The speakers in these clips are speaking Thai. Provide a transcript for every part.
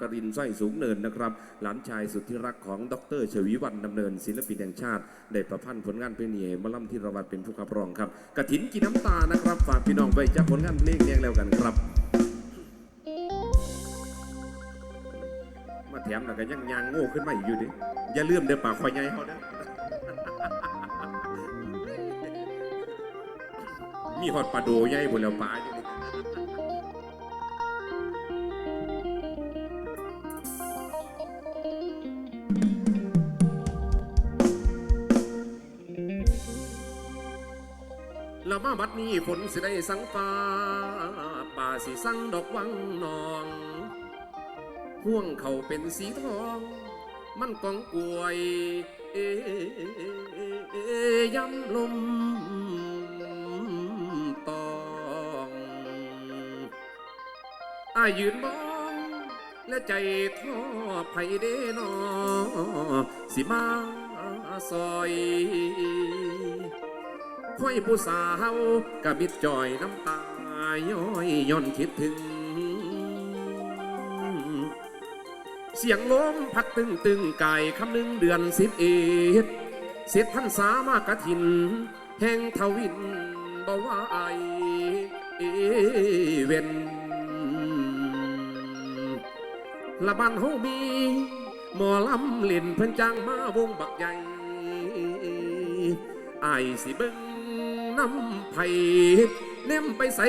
กรินสร้อยสูงเนินนะครับ หลานชายสุดที่รักของดรชวีวันดำเนินศิลปินแห่งชาติ ได้ประพันธ์ผลงานเพลงนี้ให้หมล่ำที่ระวัดเป็นผู้ขับร้องครับกระถินกินน้ำตานะครับ ฝากพี่น้องไปจับผลงานเพลงแยงแล้วกันครับ มาแถมแล้วก็ยังยางโง่ขึ้นมาอีกอยู่ดิอย่าลืมเด้อปากคอยใหญ่เขาเด้อมีหอดปลาโดใหญ่บนแล้วปลาอยู่ นี่แล้วมาบัดนี้ฝนสิได้สังฟ้า ป่าสิสังดอกวังนองห่วงเขาเป็นสีทอง มันกองกวย เอยำลมตองอายืนมองและใจท้อไผเด้นอสิมาซอย ค่อยผู้สาวกะบิดจอยน้ำตาย้อยย่อนคิดถึง เสียงลมพัดตึงตึงไก่คำหนึ่งเดือนสิบเอ็ดเสร็จพันสามากระถิน แห่งทวินบวาไอเอเวนละบ้านเฮามีหมอลำเล่นเพิ่นจ้างมาวงบักใหญ่ไอสิเบิ่ง น้ำไผ่เนมไปใส่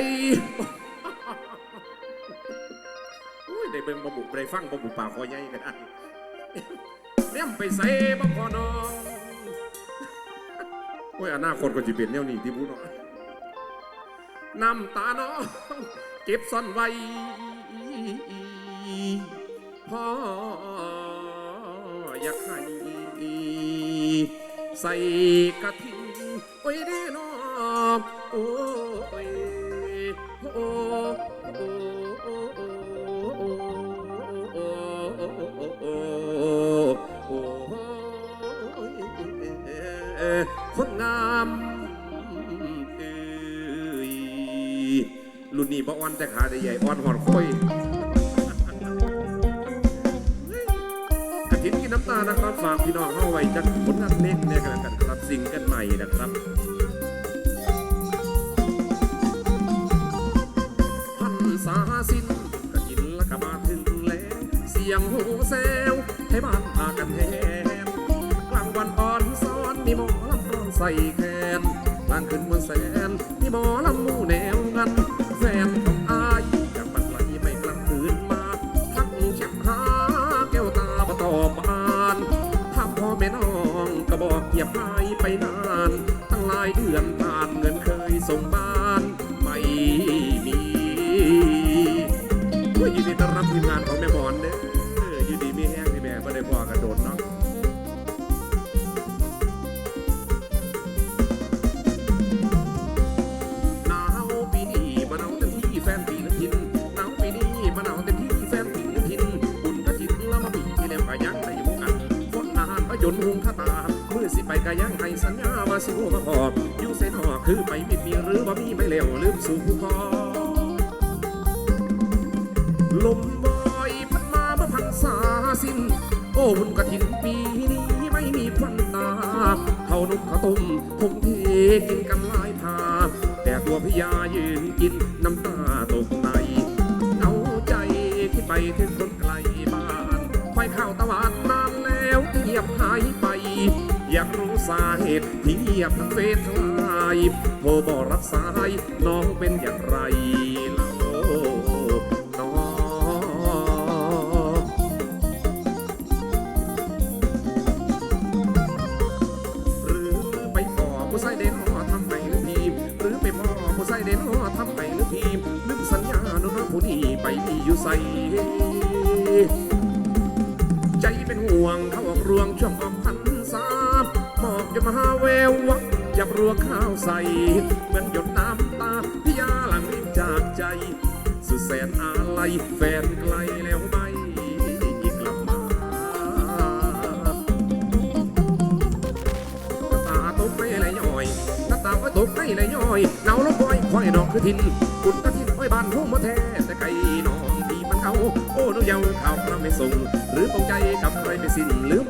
โอ้ยได้เบิ่งบบุได้ฟังบบุป่าคอใหญ่ก็ได้เนมไปใส่บ่พอน้องโอ้ยอนาคตก็จะเป็นแนวนี้ที่พูดเนาะน้ำตาน้องเก็บซ่อนไว้พ่ออยากให้ใส่กะทิโอ้ยเด้นอ โอ้ยโอ้โอ้โอ้โอ้โอ้โอ้โอ้โอ้คนงามเอ้ยรุ่นนี้บ่อ่อนแต่ขาใหญ่อ่อนหอนค่อยกระถินกินน้ำตานะครับฝากพี่น้องเข้าไว้จากผลงานเลงเนี่ยกันแล้วกันครับซิงเกันใหม่นะครับ พันษาสิ้นกระถินและกมาถึงแล้วเสียงโหแซวให้บ้านพากันแทนกลางวันอ่อนซ้อนมีหมอลำนอนใส่แขนกลางคืนมือแสนมีหมอลำมู่แนวกันแฟนของอายจากบันไหลไม่กลับคืนมาทักเช็คหาแก้วตาบ่ตอบอ่านถาพ่อแม่น้องก็บอกอย่าพายไปนาน ตั้งหลายเดือนผ่านเงินเคยส่งบ้านไม่ ยินดีต้อนรับทีมงานของแม่หมอนเด้ออยู่ดีมีแห้งที่แม่ไม่ได้พอกระโดดเนาะหนาวปีนี้มาหนาวเต็มที่แฟนปีละทินหนาวปีนี้มาหนาวเต็มที่แฟนปีละทินบุญกระถินละมาปีที่แล้วก็ยังได้อยู่กันคนอาหารประยนต์หุงข้าตาเมื่อสิไปก็ยังให้สัญญาว่าสิโมาขอบอยู่เส้นหอคือไปมิดมีหรือว่ามีไม่แล้วลืมสู่ผู้คอ ลมบอยพัดมาเมื่อพันษาสิ้น โอ้บุญกระถินปีนี้ไม่มีควันตาเขานุ่มข้าวต้มทงเทกินกันหลายพา แต่ตัวพญายืนกินน้ำตาตกในเอาใจคิดไปถึงคนไกลบ้านไฟข้าวตะวันนานแล้วเงียบหายไป อยากรู้สาเหตุที่เงียบทั้งเฟซทั้งไลน์โทรบอกรับสายน้องเป็นอย่างไร ใส เหมือนหยดน้ำตาพิยาหลังริบจากใจ สุดแสนอาลัยแฟนไกลแล้วไม่กลับมาน้ำตาตกไม่ไหลย่อยน้ำตาก็ตกไม่ไหลย่อยเนาลบอยคอยดอกคือทินคุณกระทินคอยบานทุ่งมาแท้แต่ไก่น้องที่มันเอาโอ้นเยาข่าวพระไม่ส่ง หรือปองใจกับใครไปสิ้นหรือ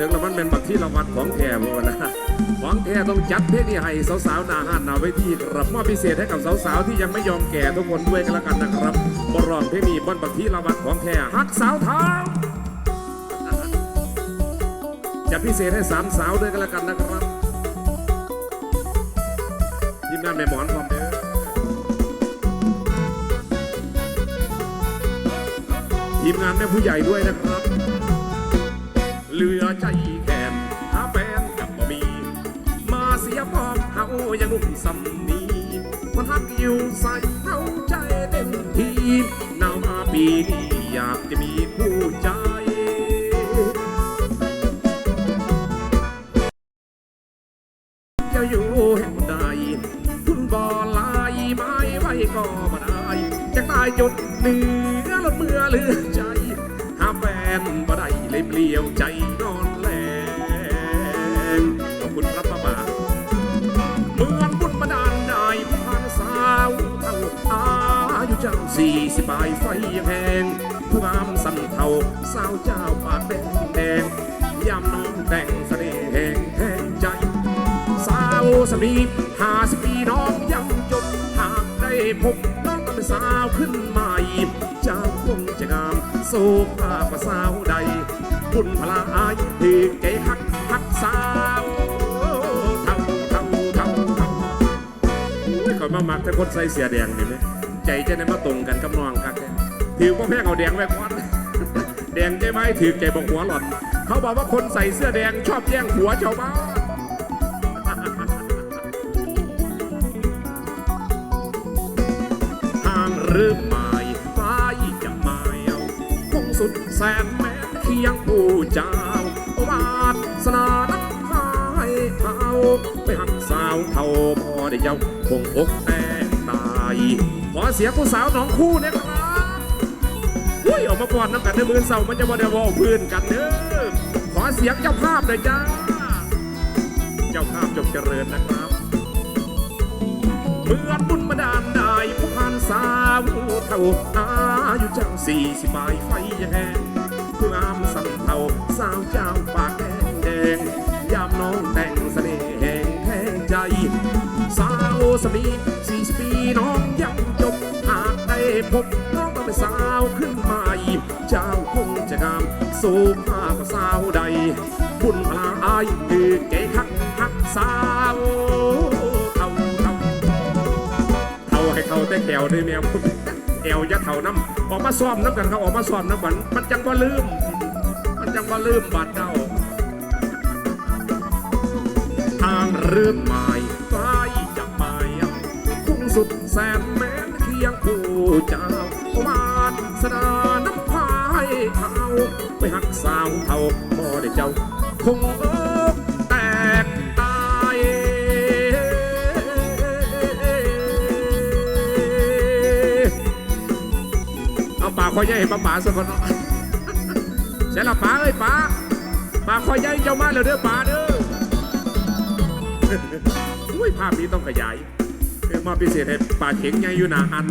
ถึงแล้วมันเป็นบักที่รางวัลของแท้บ่นะของแท้ต้องจัดเพลงนี้ให้สาวๆหนาหันหนาไว้ที่ครับมอบพิเศษให้กับสาวๆที่ยังไม่ยอมแก่ทุกคนด้วยกันล้วกันนะครับบรองเพลงนี้บนบักที่รางวัลของแท้ฮักสาวเท้าจะพิเศษให้สามสาวด้วยกันล้วกันนะครับทีมงานแม่หมอนพร้อมเด้อทีมงานแม่ผู้ใหญ่ด้วยนะครับ เหลือใจแขนหาแฟนกับบ่มี มาเสียพอกเฮายังหนุ่มสำนีมันฮักอยู่ใส่เฮาใจเต็มทีนาวมาปีนี้อยากจะมีคู่ใจจะอยู่แห่งใดคุณบ่ลายไม้ไว้ก็บ่ได้จะตายจดเหนือละเมื่อเลือใจ หาแฟนบ่ได้เลยเปลี่ยวใจ คุณครับป้าเมืองบุญบาดาลได้ผู้พันสาวเท่าอายุจังสี่สิบปลายไฟยังแหงผู้งามสันเทาสาวเจ้าปากแดงแดงยามน้องแต่งเสน่ห์แห่งแห่งใจ สาวสมีห้าสิบปีน้องยังจบหากได้พบน้องต้องเป็นสาวขึ้นใหม่จ้าคงจะงามโซภาพกว่าสาวใดบุญพลายที่เก๋ฮักฮักสาว มามักแต่คนใส่เสียแดงนี่ไหมใจจะได้มาตรงกันกับน้องครับถือว่าแพงเอาแดงไว้ก่อนแดงใจไหมถือใจบอกหัวหล่อน เขาบอกว่าคนใส่เสื้อแดงชอบแย่งหัวชาวบ้านทางหรือไม่ฟ้าจะมาเอาคงสุดแสนแม้เคียงผู้เจ้าวาสนานักพายเขาไปหักสาวเท่าพอได้เจ้า คงอกแตกตาย ขอเสียงผู้สาวน้องคู่เนี่ยครับอุ้ยออกมาก่อนน้ำกันในมือเสามันจะมาได้วอลพื้นกันเด้อขอเสียงเจ้าภาพเลยจ้า เจ้าภาพจงเจริญนะครับเมื่อบุญมาดานได้ผู้พันสาวเท่าอายุจังสี่สิบปลายไฟยังแห้งผู้งามสันเท่าสาวเจ้าปากแดงแดงยามน้องแต่ง สมีสี่สิบปีน้องยังจบหากได้พบน้องต้องเป็นสาวขึ้นใหม่เจ้าคงจะงามสูงมากกว่าสาวใด บุญพลาอายคือเก๋คักฮักสาวเท่าเท่าเท่าให้เขาแต่แขวด้วยแมวแอวยัดเท่าน้ำออกมาซ้อมน้ำกันเขาออกมาซ้อมน้ำกันมันจังว่าลืม มันจังว่าลืมบาดเดาทางเรื่มหม่ สุดแสนแม้นเคียงผู้เจ้าวาสนาน้ำพายเขาไปหักสาวเท่าบ่ได้เจ้า คงอกแตกตายเอาป่าคอยใหญ่ป้าป่าสักคนเนาะใช่ละป่าเอ้ยป่าป่าคอยใหญ่เจ้ามาแล้วเด้อป่าเด้ออุ้ยภาพนี้ต้องขยาย มาพิเศษให้ป่าเข็งใหญ่อยู่หนาอัน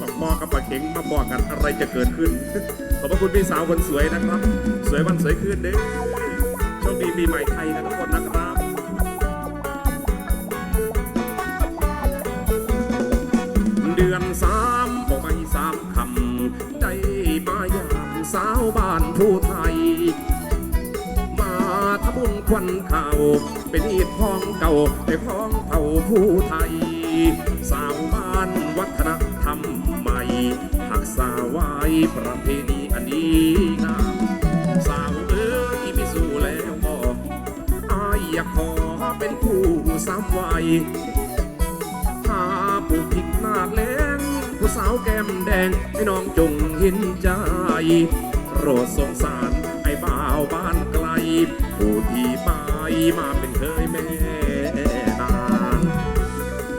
บอกพ่อกับป่าเข็งมาบอกกันอะไรจะเกิดขึ้น ขอบพระคุณพี่สาวคนสวยนะครับ สวยวันสวยคืนเด้อโชคดีปีใหม่ไทยนะทุกคนนะครับเดือนสามบอกไม่สามคำได้มายามสาวบ้า ควันเข่าเป็นอีดพ้องเก่าไปพ้องเผ่าผู้ไทย สาวบ้านวัฒนธรรมใหม่หักษาไว้ประเพณีอันนี้งามสาวเอ๋ยพิสูแล้วบอกอายอยากขอเป็นผู้สามวัยหาผู้ผิดน้าแรงผู้สาวแก้มแดงให้น้องจงเห็นใจโปรดสงสารไอ้บ่าวบ้านกล ผู้ที่ไปมาเป็นเคยแม่นาง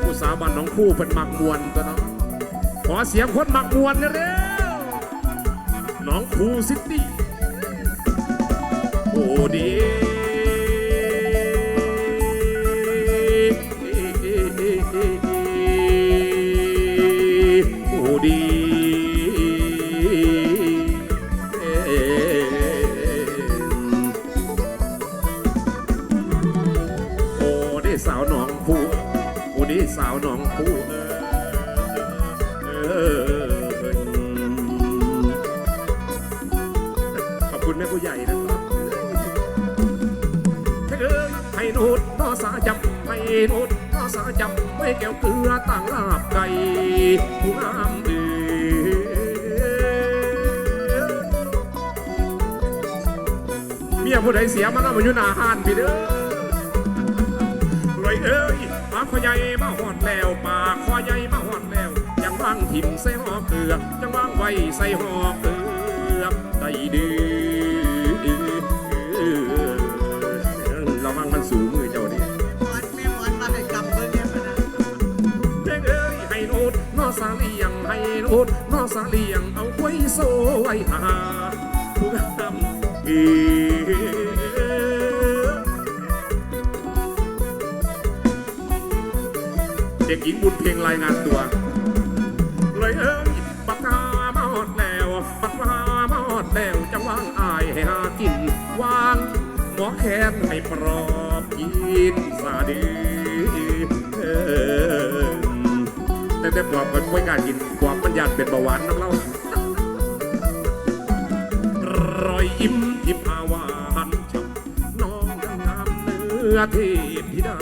ผู้สาวบ้านน้องคู่เป็นมักมวนตัวเนาะขอเสียงคนมักมวนเร็วน้องคู่ซิตี้โอ้ดี คุณแม่ผู้ใหญ่นะครับเอ้ยให้นูดนอสาจำให้นูดนอสาจำไม่แก้วเกลือต่างลาบไก่ผู้งามเอือเมียผู้ใดเสียมาแล้วมาอยู่หน้าห้านพี่เด้อรวยเอ้ยปากขอใหญ่มาหอดแล้วปากขอใหญ่มาหอดแล้วยังวางถิ่มใส่หอเกลือยังวางไว้ใส่หอเกลือได้ดื้ เลี้ยงเอาไว้โซ่ไว้ทาผู้งามเอเด็กหญิงบุญเพียงรายงานตัวเลยเอ้ยปากกามาหอดแล้วปากกามาหอดแล้วจะวางอายให้หากินวางหมอแคนให้ปลอบยินสาดี แต่แต่ปลอบมันไม่กล้ากินปลอบมันยานเป็นเบาหวานน้ำเล่ารอยยิ้มยิ้มอาวานช่ำน้องงามเนื้อเทพธิดา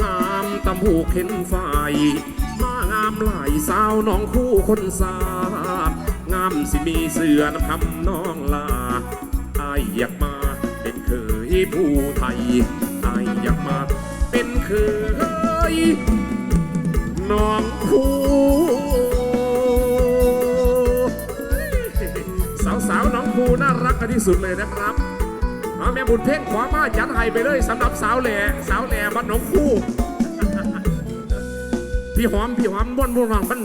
งามตำหูเข็นฝ่ายมางามหลายสาวน้องคู่คนสาดงามสิมีเสือน้ำคำน้องลาอายอยากมาเป็นเคยผู้ไทยอายอยากมาเป็นเคย น้องคูสาวสาวน้องคูน่ารักกันที่สุดเลยนะครับเอาแม่บุญเพ่งขวามาจัดให้ไปเลยสำหรับสาวแหล่สาวแหล่บ้านหนองคู่พี่หอมพี่หอมบ้านบ้านมัน